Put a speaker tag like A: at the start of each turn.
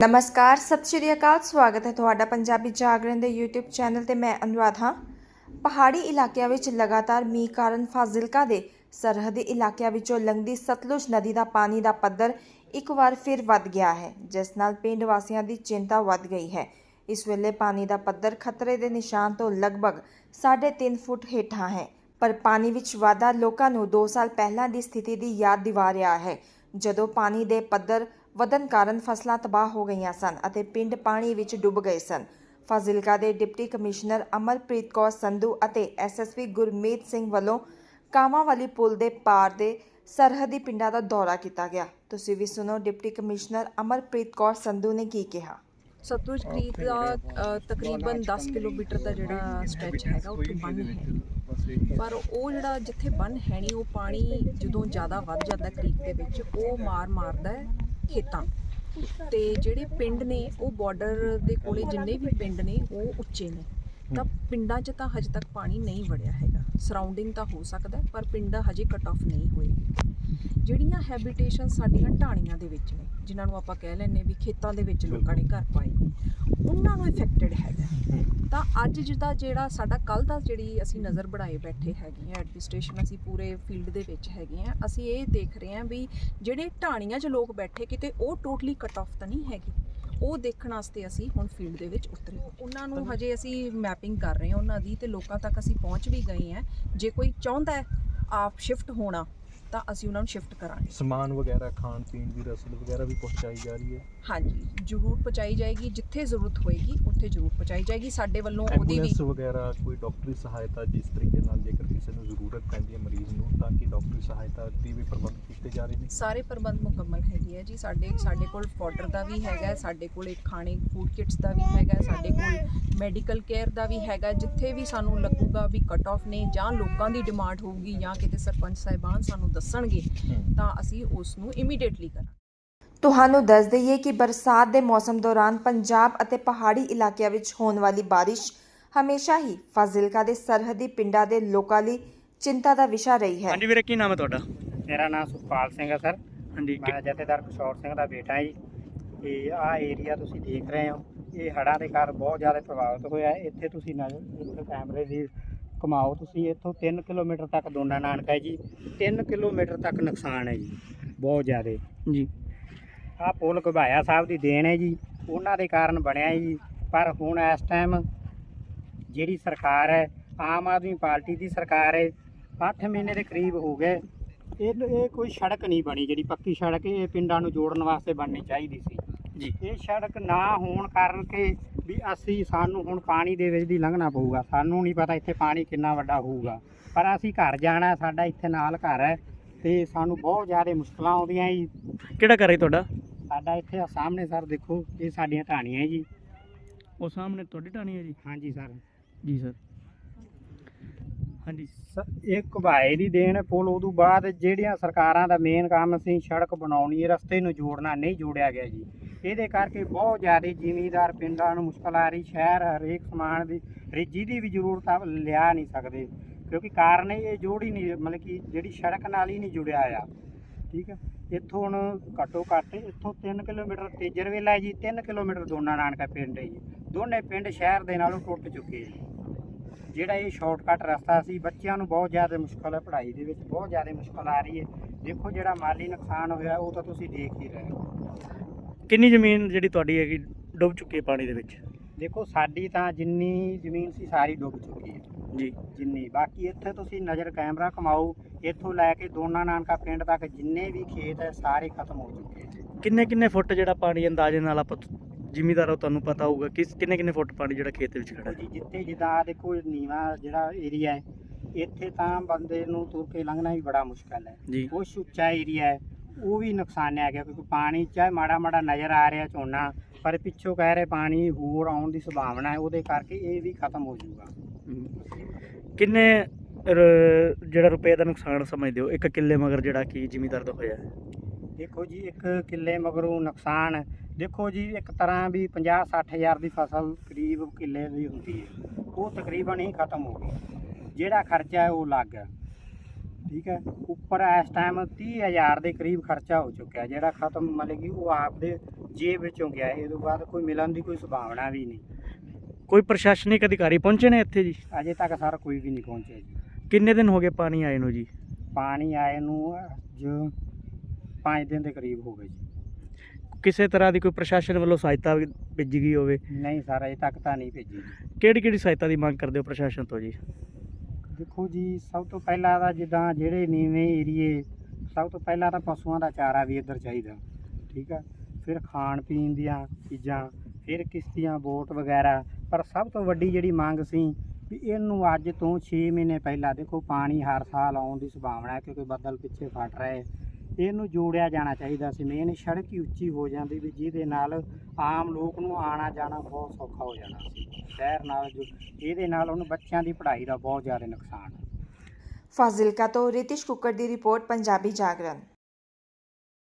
A: ਨਮਸਕਾਰ, ਸਤਿ ਸ਼੍ਰੀ ਅਕਾਲ, ਸਵਾਗਤ ਹੈ ਤੁਹਾਡਾ ਪੰਜਾਬੀ ਜਾਗਰਣ ਦੇ YouTube ਚੈਨਲ ਤੇ ਮੈਂ ਅਨੁਰਾਧ। ਹਾਂ ਪਹਾੜੀ ਇਲਾਕਿਆਂ ਵਿੱਚ ਲਗਾਤਾਰ ਮੀਂਹ ਕਾਰਨ ਫਾਜ਼ਿਲਕਾ ਦੇ ਸਰਹੱਦੀ ਇਲਾਕਿਆਂ ਵਿੱਚੋਂ ਲੰਘਦੀ ਸਤਲੁਜ ਨਦੀ ਦਾ ਪਾਣੀ ਦਾ ਪੱਧਰ ਇੱਕ ਵਾਰ ਫਿਰ ਵੱਧ ਗਿਆ ਹੈ, ਜਿਸ ਨਾਲ ਪਿੰਡ ਵਾਸੀਆਂ ਦੀ ਚਿੰਤਾ ਵੱਧ ਗਈ ਹੈ। ਇਸ ਵੇਲੇ ਪਾਣੀ ਦਾ ਪੱਧਰ ਖਤਰੇ ਦੇ ਨਿਸ਼ਾਨ ਤੋਂ ਲਗਭਗ 3.5 ਫੁੱਟ ਹੇਠਾਂ ਹੈ, ਪਰ ਪਾਣੀ ਵਿੱਚ ਵਾਧਾ ਲੋਕਾਂ ਨੂੰ 2 ਸਾਲ ਪਹਿਲਾਂ ਦੀ ਸਥਿਤੀ ਦੀ ਯਾਦ ਦਿਵਾ ਰਿਹਾ ਹੈ। ਜਦੋਂ ਪਾਣੀ ਦੇ ਪੱਧਰ ਵਧਣ ਕਾਰਨ ਫਸਲਾਂ ਤਬਾਹ ਹੋ ਗਈਆਂ ਸਨ ਅਤੇ ਪਿੰਡ ਪਾਣੀ ਵਿੱਚ ਡੁੱਬ ਗਏ ਸਨ। ਫਾਜ਼ਿਲਕਾ ਦੇ ਡਿਪਟੀ ਕਮਿਸ਼ਨਰ ਅਮਰਪ੍ਰੀਤ ਕੌਰ ਸੰਧੂ ਅਤੇ ਐਸਐਸਪੀ ਗੁਰਮੀਤ ਸਿੰਘ ਵੱਲੋਂ ਕਾਵਾਂ ਵਾਲੀ ਪੁਲ ਦੇ ਪਾਰ ਦੇ ਸਰਹੱਦੀ ਪਿੰਡਾਂ ਦਾ ਦੌਰਾ ਕੀਤਾ ਗਿਆ। ਤੁਸੀਂ ਵੀ ਸੁਣੋ ਡਿਪਟੀ ਕਮਿਸ਼ਨਰ ਅਮਰਪ੍ਰੀਤ ਕੌਰ ਸੰਧੂ ਨੇ ਕੀ ਕਿਹਾ?
B: ਸਤਲੁਜ ਕ੍ਰੀਕ ਦਾ ਅ, ਤਕਰੀਬਨ 10 ਕਿਲੋਮੀਟਰ ਦਾ ਜਿਹੜਾ ਸਟ੍ਰੈਚ ਹੈਗਾ ਉੱਥੇ ਬੰਨ ਹੈ। ਪਰ ਉਹ ਜਿਹੜਾ ਜਿੱਥੇ ਬੰਨ ਹੈ ਨਹੀਂ ਉਹ ਪਾਣੀ ਜਦੋਂ ਜ਼ਿਆਦਾ ਵੱਧ ਜਾਂਦਾ ਕ੍ਰੀਕ ਦੇ ਵਿੱਚ ਉਹ ਮਾਰ ਮਾਰਦਾ ਹੈ। ਖੇਤਾਂ। ਤੇ ਜਿਹੜੇ ਪਿੰਡ ਨੇ ਉਹ ਬਾਰਡਰ ਦੇ ਕੋਲੇ ਜਿੰਨੇ ਵੀ ਪਿੰਡ ਨੇ ਉਹ ਉੱਚੇ ਨੇ। ਤਾਂ ਪਿੰਡਾਂ 'ਚ ਤਾਂ ਹਜੇ ਤੱਕ ਪਾਣੀ ਨਹੀਂ ਵੜਿਆ ਹੈਗਾ। ਸਰਾਊਂਡਿੰਗ ਤਾਂ ਹੋ ਸਕਦਾ ਪਰ ਪਿੰਡ ਹਜੇ ਕੱਟ ਆਫ ਨਹੀਂ ਹੋਏ। ਜਿਹੜੀਆਂ ਹੈਬਿਟੇਸ਼ਨ ਸਾਡੀਆਂ ਢਾਣੀਆਂ ਦੇ ਵਿੱਚ ਨੇ ਜਿਨ੍ਹਾਂ ਨੂੰ ਆਪਾਂ ਕਹਿ ਲੈਂਦੇ ਵੀ ਖੇਤਾਂ ਦੇ ਵਿੱਚ ਲੋਕਾਂ ਨੇ ਘਰ ਪਾਏ ਨੇ ਉਹਨਾਂ ਨੂੰ ਇਫੈਕਟਡ ਹੈਗਾ। ਤਾਂ ਅੱਜ ਜਿਹਦਾ ਜਿਹੜਾ ਸਾਡਾ ਕੱਲ ਦਾ ਜਿਹੜੀ ਅਸੀਂ ਨਜ਼ਰ ਬਣਾਏ ਬੈਠੇ ਹੈਗੇ ਆ ਐਡਮਿਨਿਸਟ੍ਰੇਸ਼ਨ ਅਸੀਂ ਪੂਰੇ ਫੀਲਡ ਦੇ ਵਿੱਚ ਹੈਗੇ ਆ ਅਸੀਂ ਇਹ ਦੇਖ ਰਹੇ ਆ ਵੀ ਜਿਹੜੇ ਢਾਣੀਆਂ 'ਚ ਲੋਕ ਬੈਠੇ ਕਿਤੇ ਉਹ ਟੋਟਲੀ ਕੱਟ ਆਫ ਤਾਂ ਨਹੀਂ ਹੈਗੀ ਉਹ ਦੇਖਣ ਵਾਸਤੇ ਅਸੀਂ ਹੁਣ ਫੀਲਡ ਦੇ ਵਿੱਚ ਉਤਰੇ। ਉਹਨਾਂ ਨੂੰ ਹਜੇ ਅਸੀਂ ਮੈਪਿੰਗ ਕਰ ਰਹੇ ਹਾਂ ਉਹਨਾਂ ਦੀ ਤੇ ਲੋਕਾਂ ਤੱਕ ਅਸੀਂ ਪਹੁੰਚ ਵੀ ਗਏ ਹਾਂ ਜੇ ਕੋਈ ਚਾਹੁੰਦਾ ਹੈ ਆਪ ਸ਼ਿਫਟ ਹੋਣਾ ਤਾਂ ਅਸੀਂ ਉਹਨਾਂ ਨੂੰ ਸ਼ਿਫਟ ਕਰਾਂਗੇ।
C: ਸਮਾਨ ਵਗੈਰਾ ਖਾਣ ਪੀਣ ਦੀ ਰਸਦ ਵਗੈਰਾ ਵੀ ਪਹੁੰਚਾਈ ਜਾ ਰਹੀ ਹੈ।
B: ਹਾਂਜੀ ਜ਼ਰੂਰ ਪਹੁੰਚਾਈ ਜਾਏਗੀ ਜਿੱਥੇ ਜ਼ਰੂਰਤ ਹੋਏਗੀ ਉੱਥੇ ਜ਼ਰੂਰ ਪਹੁੰਚਾਈ ਜਾਏਗੀ। ਸਾਡੇ ਵੱਲੋਂ ਉਹਦੀ ਵੀ
C: ਐਂਬੂਲੈਂਸ ਵਗੈਰਾ ਕੋਈ ਡਾਕਟਰੀ ਸਹਾਇਤਾ ਜਿਸ ਤਰੀਕੇ ਨਾਲ ਜੇਕਰ ਕਿਸੇ ਨੂੰ ਜ਼ਰੂਰਤ ਪੈਂਦੀ ਹੈ ਮਰੀਜ਼ ਨੂੰ ਤਾਂ ਕਿ ਡਾਕਟਰੀ ਸਹਾਇਤਾ ਦੀ ਵੀ ਪ੍ਰਬੰਧ ਕੀਤੇ ਜਾ ਰਹੇ ਨੇ।
B: ਸਾਰੇ ਪ੍ਰਬੰਧ ਮੁਕੰਮਲ ਹੈਗੇ ਆ ਜੀ। ਸਾਡੇ ਸਾਡੇ ਕੋਲ ਫਾਡਰ ਦਾ ਵੀ ਹੈਗਾ ਹੈ, ਸਾਡੇ ਕੋਲ ਇੱਕ ਖਾਣੇ ਫੂਡ ਕਿਟਸ ਦਾ ਵੀ ਹੈਗਾ ਹੈ, ਸਾਡੇ ਕੋਲ ਮੈਡੀਕਲ ਕੇਅਰ ਦਾ ਵੀ ਹੈਗਾ ਜਿੱਥੇ ਵੀ ਸਾਨੂੰ ਲੱਗੂਗਾ ਵੀ ਕੱਟ ਆਫ ਨੇ ਜਾਂ ਲੋਕਾਂ ਦੀ ਡਿਮਾਂਡ ਹੋਊਗੀ ਜਾਂ ਕਿਤੇ ਸਰਪੰਚ ਸਾਹਿਬਾਨ ਸਾਨੂੰ ਦੱਸਣਗੇ ਤਾਂ ਅਸੀਂ ਉਸ ਨੂੰ ਇਮੀਡੀਏਟਲੀ ਕਰਾਂਗੇ।
A: ਤੁਹਾਨੂੰ ਦੱਸ ਦਈਏ ਕਿ ਬਰਸਾਤ ਦੇ ਮੌਸਮ ਦੌਰਾਨ ਪੰਜਾਬ ਅਤੇ ਪਹਾੜੀ ਇਲਾਕਿਆਂ ਵਿੱਚ ਹੋਣ ਵਾਲੀ ਬਾਰਿਸ਼ ਹਮੇਸ਼ਾ ਹੀ ਫਾਜ਼ਿਲਕਾ ਦੇ ਸਰਹੱਦੀ ਪਿੰਡਾਂ ਦੇ ਲੋਕਾਂ ਲਈ ਚਿੰਤਾ ਦਾ ਵਿਸ਼ਾ ਰਹੀ ਹੈ।
D: ਹਾਂਜੀ ਵੀਰੇ ਕੀ ਨਾਮ ਹੈ ਤੁਹਾਡਾ?
E: ਮੇਰਾ ਨਾਮ ਸੁਖਪਾਲ ਸਿੰਘ ਹੈ ਸਰ।
D: ਹਾਂਜੀ
E: ਮੈਂ ਜਥੇਦਾਰ ਕਿਸ਼ੋਰ ਸਿੰਘ ਦਾ ਬੇਟਾ ਜੀ। ਤੇ ਆਹ ਏਰੀਆ ਤੁਸੀਂ ਦੇਖ ਰਹੇ ਹੋ ਇਹ ਹੜ੍ਹਾਂ ਦੇ ਕਾਰਨ ਬਹੁਤ ਜ਼ਿਆਦਾ ਪ੍ਰਭਾਵਿਤ ਹੋਇਆ ਹੈ। ਇੱਥੇ ਤੁਸੀਂ ਨਜ਼ਰ ਇੱਥੇ ਕੈਮਰੇ ਦੀ ਘੁਮਾਓ ਤੁਸੀਂ। ਇੱਥੋਂ 3 ਕਿਲੋਮੀਟਰ ਤੱਕ ਦੋਨਾ ਨਾਨਕਾ ਹੈ ਜੀ। 3 ਕਿਲੋਮੀਟਰ ਤੱਕ ਨੁਕਸਾਨ ਹੈ ਜੀ। ਬਹੁਤ ਜ਼ਿਆਦਾ।
D: ਜੀ।
E: ਆਹ ਪੁਲ ਘਬਾਇਆ ਸਾਹਿਬ ਦੀ ਦੇਣ ਹੈ ਜੀ। ਉਹਨਾਂ ਦੇ ਕਾਰਨ ਬਣਿਆ ਜੀ। ਪਰ ਹੁਣ ਇਸ ਟਾਈਮ ਜਿਹੜੀ ਸਰਕਾਰ ਹੈ ਆਮ ਆਦਮੀ ਪਾਰਟੀ ਦੀ ਸਰਕਾਰ ਹੈ 8 ਮਹੀਨੇ ਦੇ ਕਰੀਬ ਹੋ ਗਏ। ਇਹ ਇਹ ਕੋਈ ਸੜਕ ਨਹੀਂ ਬਣੀ ਜਿਹੜੀ। ਪੱਕੀ ਸੜਕ ਇਹ ਪਿੰਡਾਂ ਨੂੰ ਜੋੜਨ ਵਾਸਤੇ ਬਣਨੀ ਚਾਹੀਦੀ ਸੀ।
D: ਜੀ।
E: ਇਹ ਸੜਕ ਨਾ ਹੋਣ ਕਾਰਨ ਕਿ ਵੀ ਅਸੀਂ ਸਾਨੂੰ ਹੁਣ ਪਾਣੀ ਦੇ ਵਿੱਚ ਦੀ ਲੰਘਣਾ ਪਊਗਾ। ਸਾਨੂੰ ਨਹੀਂ ਪਤਾ ਇੱਥੇ ਪਾਣੀ ਕਿੰਨਾ ਵੱਡਾ ਹੋਊਗਾ। ਪਰ ਅਸੀਂ ਘਰ ਜਾਣਾ ਸਾਡਾ ਇੱਥੇ ਨਾਲ ਘਰ ਹੈ ਤੇ ਸਾਨੂੰ ਬਹੁਤ ਜ਼ਿਆਦਾ ਮੁਸ਼ਕਲਾਂ ਆਉਂਦੀਆਂ ਜੀ।
D: ਕਿਹੜਾ ਘਰ ਹੈ ਤੁਹਾਡਾ?
E: ਸਾਡਾ ਇੱਥੇ ਆ ਸਾਹਮਣੇ ਸਰ ਦੇਖੋ ਇਹ ਸਾਡੀਆਂ ਢਾਣੀਆਂ ਹੈ ਜੀ।
D: ਉਹ ਸਾਹਮਣੇ ਤੁਹਾਡੀ ਢਾਣੀ ਹੈ ਜੀ?
E: ਹਾਂਜੀ ਸਰ।
D: ਜੀ ਸਰ। ਹਾਂਜੀ।
E: ਇਹ ਘੁਬਾਏ ਦੀ ਦੇਣ ਪੁਲ ਉਦੋਂ ਬਾਅਦ ਜਿਹੜੀਆਂ ਸਰਕਾਰਾਂ ਦਾ ਮੇਨ ਕੰਮ ਸੀ ਸੜਕ ਬਣਾਉਣੀ ਰਸਤੇ ਨੂੰ ਜੋੜਨਾ ਨਹੀਂ ਜੋੜਿਆ ਗਿਆ ਜੀ। ਇਹਦੇ ਕਰਕੇ ਬਹੁਤ ਜ਼ਿਆਦਾ ਜ਼ਿਮੀਦਾਰ ਪਿੰਡਾਂ ਨੂੰ ਮੁਸ਼ਕਲ ਆ ਰਹੀ, ਸ਼ਹਿਰ ਹਰੇਕ ਸਮਾਨ ਦੀ ਰੇਜੀ ਦੀ ਵੀ ਜ਼ਰੂਰਤ ਆ, ਲਿਆ ਨਹੀਂ ਸਕਦੇ। ਕਿਉਂਕਿ ਕਾਰਨ ਇਹ ਜੋੜ ਹੀ ਨਹੀਂ, ਮਤਲਬ ਕਿ ਜਿਹੜੀ ਸੜਕ ਨਾਲ ਹੀ ਨਹੀਂ ਜੁੜਿਆ ਆ। ਠੀਕ ਹੈ ਇੱਥੋਂ ਹੁਣ ਘੱਟੋ ਘੱਟ ਇੱਥੋਂ 3 ਕਿਲੋਮੀਟਰ ਤੇਜਰਵੇਲਾ ਹੈ ਜੀ 3 ਕਿਲੋਮੀਟਰ ਦੋਨਾ ਨਾਨਕਾ ਪਿੰਡ ਹੈ ਜੀ। ਦੋਨੇ ਪਿੰਡ ਸ਼ਹਿਰ ਦੇ ਨਾਲੋਂ ਟੁੱਟ ਚੁੱਕੇ ਹੈ ਜਿਹੜਾ ਇਹ ਸ਼ਾਰਟਕਟ ਰਸਤਾ ਸੀ, ਬੱਚਿਆਂ ਨੂੰ ਬਹੁਤ ਜ਼ਿਆਦਾ ਮੁਸ਼ਕਲ ਹੈ ਪੜ੍ਹਾਈ ਦੇ ਵਿੱਚ ਬਹੁਤ ਜ਼ਿਆਦਾ ਮੁਸ਼ਕਲ ਆ ਰਹੀ ਹੈ। ਦੇਖੋ ਜਿਹੜਾ ਮਾਲੀ ਨੁਕਸਾਨ ਹੋਇਆ, ਉਹ ਤਾਂ ਤੁਸੀਂ ਦੇਖ ਹੀ ਰਹੇ ਹੋ।
D: ਕਿੰਨੀ ਜ਼ਮੀਨ ਜਿਹੜੀ ਤੁਹਾਡੀ ਹੈਗੀ ਡੁੱਬ ਚੁੱਕੀ ਹੈ ਪਾਣੀ ਦੇ ਵਿੱਚ?
E: ਦੇਖੋ ਸਾਡੀ ਤਾਂ ਜਿੰਨੀ ਜ਼ਮੀਨ ਸੀ ਸਾਰੀ ਡੁੱਬ ਚੁੱਕੀ ਹੈ।
D: ਜੀ।
E: ਜਿੰਨੀ। ਬਾਕੀ ਇੱਥੇ ਤੁਸੀਂ ਨਜ਼ਰ ਕੈਮਰਾ ਕਮਾਓ ਇੱਥੋਂ ਲੈ ਕੇ ਦੋਨਾ ਨਾਨਕਾ ਪਿੰਡ ਤੱਕ ਜਿੰਨੇ ਵੀ ਖੇਤ ਹੈ ਸਾਰੇ ਖਤਮ ਹੋ ਚੁੱਕੇ ਹੈ
D: ਕਿੰਨੇ ਕਿੰਨੇ ਫੁੱਟ ਜਿਹੜਾ ਪਾਣੀ ਅੰਦਾਜ਼ੇ ਨਾਲ ਆਪਾਂ ਜ਼ਿਮੀਦਾਰੋ ਤੁਹਾਨੂੰ ਪਤਾ ਹੋਊਗਾ ਕਿ ਕਿੰਨੇ ਕਿੰਨੇ ਫੁੱਟ ਪਾਣੀ ਜਿਹੜਾ ਖੇਤ ਵਿੱਚ ਖੜਾ ਹੈ?
E: ਜੀ ਜਿੱਥੇ ਜਿੱਦਾਂ ਦੇਖੋ ਨੀਵਾਂ ਜਿਹੜਾ ਏਰੀਆ ਹੈ ਇੱਥੇ ਤਾਂ ਬੰਦੇ ਨੂੰ ਤੁਰ ਕੇ ਲੰਘਣਾ ਵੀ ਬੜਾ ਮੁਸ਼ਕਲ ਹੈ।
D: ਜੀ।
E: ਕੁਛ ਉੱਚਾ ਏਰੀਆ ਹੈ ਉਹ ਵੀ ਨੁਕਸਾਨਿਆ ਗਿਆ ਕਿਉਂਕਿ ਪਾਣੀ ਚਾਹੇ ਮਾੜਾ ਮਾੜਾ ਨਜ਼ਰ ਆ ਰਿਹਾ ਝੋਨਾ ਪਰ ਪਿੱਛੋਂ ਕਹਿ ਰਹੇ ਪਾਣੀ ਹੋਰ ਆਉਣ ਦੀ ਸੰਭਾਵਨਾ ਹੈ ਉਹਦੇ ਕਰਕੇ ਇਹ ਵੀ ਖਤਮ ਹੋ ਜਾਊਗਾ।
D: ਹਮ। ਕਿੰਨੇ ਰ- ਜਿਹੜਾ ਰੁਪਏ ਦਾ ਨੁਕਸਾਨ ਸਮਝਦੇ ਹੋ? ਇੱਕ ਕਿੱਲੇ ਮਗਰ ਜਿਹੜਾ ਕਿ ਜ਼ਿਮੀਦਾਰ ਦਾ ਹੋਇਆ ਹੈ।
E: ਦੇਖੋ ਜੀ ਇੱਕ ਕਿੱਲੇ ਮਗਰੋਂ ਨੁਕਸਾਨ ਦੇਖੋ ਜੀ ਇੱਕ ਤਰ੍ਹਾਂ ਵੀ 50 60 ਹਜ਼ਾਰ ਦੀ ਫਸਲ ਕਰੀਬ ਕਿੱਲੇ ਦੀ ਹੁੰਦੀ ਹੈ। ਉਹ ਤਕਰੀਬਨ ਹੀ ਖਤਮ ਹੋ ਗਈ। ਜਿਹੜਾ ਖਰਚਾ ਹੈ ਉਹ ਲੱਗ ਗਿਆ ਠੀਕ ਹੈ। ਉੱਪਰ ਇਸ ਟਾਈਮ 30000 ਦੇ ਕਰੀਬ ਖਰਚਾ ਹੋ ਚੁੱਕਿਆ। ਜਿਹੜਾ ਖਤਮ ਮਤਲਬ ਕਿ ਉਹ ਆਪਦੇ ਜੇਬ ਵਿੱਚੋਂ ਗਿਆ। ਇਹ ਤੋਂ ਬਾਅਦ ਕੋਈ ਮਿਲਣ ਦੀ ਕੋਈ ਸੰਭਾਵਨਾ ਵੀ ਨਹੀਂ।
D: ਕੋਈ ਪ੍ਰਸ਼ਾਸਨਿਕ ਅਧਿਕਾਰੀ ਪਹੁੰਚੇ ਨੇ ਇੱਥੇ ਜੀ?
E: ਅਜੇ ਤੱਕ ਸਰ ਕੋਈ ਵੀ ਨਹੀਂ ਪਹੁੰਚਿਆ ਜੀ।
D: ਕਿੰਨੇ ਦਿਨ ਹੋ ਗਏ ਪਾਣੀ ਆਏ ਨੂੰ ਜੀ?
E: ਪਾਣੀ ਆਏ ਨੂੰ ਅੱਜ 5 ਦਿਨ ਦੇ ਕਰੀਬ ਹੋ ਗਏ ਜੀ।
D: ਕਿਸੇ ਤਰ੍ਹਾਂ ਦੀ ਕੋਈ ਪ੍ਰਸ਼ਾਸਨ ਵੱਲੋਂ ਸਹਾਇਤਾ ਭੇਜੀ ਗਈ ਹੋਵੇ?
E: ਨਹੀਂ ਸਰ ਅਜੇ ਤੱਕ ਤਾਂ ਨਹੀਂ ਭੇਜੀ ਜੀ।
D: ਕਿਹੜੀ ਕਿਹੜੀ ਸਹਾਇਤਾ ਦੀ ਮੰਗ ਕਰਦੇ ਹੋ ਪ੍ਰਸ਼ਾਸਨ ਤੋਂ ਜੀ?
E: ਦੇਖੋ ਜੀ, ਸਭ ਤੋਂ ਪਹਿਲਾਂ ਤਾਂ ਜਿੱਦਾਂ ਜਿਹੜੇ ਨੀਵੇਂ ਏਰੀਏ, ਸਭ ਤੋਂ ਪਹਿਲਾਂ ਤਾਂ ਪਸ਼ੂਆਂ ਦਾ ਚਾਰਾ ਵੀ ਇੱਧਰ ਚਾਹੀਦਾ, ਠੀਕ ਆ? ਫਿਰ ਖਾਣ ਪੀਣ ਦੀਆਂ ਚੀਜ਼ਾਂ, ਫਿਰ ਕਿਸ਼ਤੀਆਂ, ਬੋਟ ਵਗੈਰਾ, ਪਰ ਸਭ ਤੋਂ ਵੱਡੀ ਜਿਹੜੀ ਮੰਗ ਸੀ ਵੀ ਇਹਨੂੰ ਅੱਜ ਤੋਂ 6 ਮਹੀਨੇ ਪਹਿਲਾਂ ਦੇਖੋ, ਪਾਣੀ ਹਰ ਸਾਲ ਆਉਣ ਦੀ ਸੰਭਾਵਨਾ ਹੈ ਕਿਉਂਕਿ ਬੱਦਲ ਪਿੱਛੇ ਫਟ ਰਹੇ। ਇਹਨੂੰ ਜੋੜਿਆ ਜਾਣਾ ਚਾਹੀਦਾ ਸੀ। ਮੇਨ ਸੜਕ ਹੀ ਉੱਚੀ ਹੋ ਜਾਂਦੀ ਵੀ ਜਿਹਦੇ ਨਾਲ ਆਮ ਲੋਕ ਨੂੰ ਆਣਾ ਜਾਣਾ ਬਹੁਤ ਸੌਖਾ ਹੋ ਜਾਣਾ ਸੀ। ਸ਼ਹਿਰ ਨਾਲ ਜੋ ਇਹਦੇ ਨਾਲ ਉਹਨੂੰ ਬੱਚਿਆਂ ਦੀ ਪੜ੍ਹਾਈ ਦਾ ਬਹੁਤ ਜ਼ਿਆਦਾ ਨੁਕਸਾਨ। ਹੈ
A: ਫਾਜ਼ਿਲਕਾ ਤੋਂ ਰਿਤਿਸ਼ ਕੁੱਕਰ ਦੀ ਰਿਪੋਰਟ, ਪੰਜਾਬੀ ਜਾਗਰਣ।